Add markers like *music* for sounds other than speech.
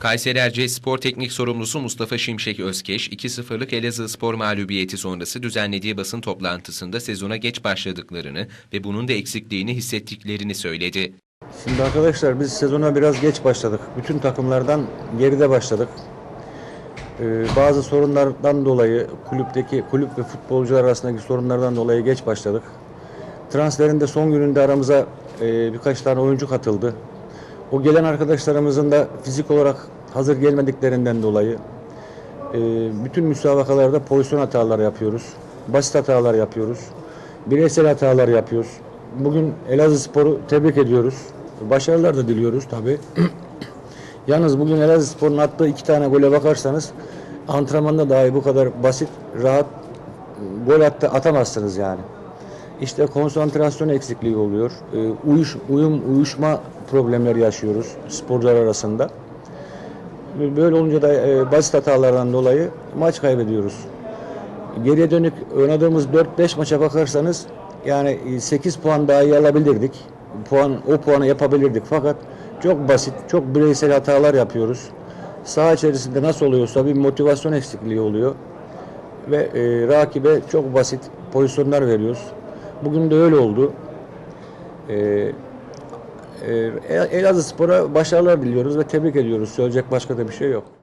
Kayseri Erciyes Spor Teknik Sorumlusu Mustafa Şimşek Özkeş, 2-0'lık Elazığ Spor mağlubiyeti sonrası düzenlediği basın toplantısında sezona geç başladıklarını ve bunun da eksikliğini hissettiklerini söyledi. Şimdi arkadaşlar biz sezona biraz geç başladık. Bütün takımlardan geride başladık. Ee, bazı sorunlardan dolayı kulüpteki kulüp ve futbolcular arasındaki sorunlardan dolayı geç başladık. Transferin de son gününde aramıza e, birkaç tane oyuncu katıldı. O gelen arkadaşlarımızın da fizik olarak hazır gelmediklerinden dolayı e, bütün müsabakalarda pozisyon hataları yapıyoruz. Basit hatalar yapıyoruz. Bireysel hatalar yapıyoruz. Bugün Elazığ Spor'u tebrik ediyoruz. Başarılar da diliyoruz tabii. *clears throat* Yalnız bugün Elazığ Spor'un attığı iki tane gole bakarsanız antrenmanda dahi bu kadar basit, rahat gol attı, atamazsınız yani. İşte konsantrasyon eksikliği oluyor. Ee, Uyuş, uyum, uyuşma problemleri yaşıyoruz sporcular arasında. Böyle olunca da e, basit hatalardan dolayı maç kaybediyoruz. Geriye dönük oynadığımız 4-5 maça bakarsanız yani 8 puan daha iyi alabilirdik. Puan o puanı yapabilirdik fakat çok basit, çok bireysel hatalar yapıyoruz. Saha içerisinde nasıl oluyorsa bir motivasyon eksikliği oluyor ve e, rakibe çok basit pozisyonlar veriyoruz. Bugün de öyle oldu. E, e, Elazığ Spor'a başarılar diliyoruz ve tebrik ediyoruz. Söyleyecek başka da bir şey yok.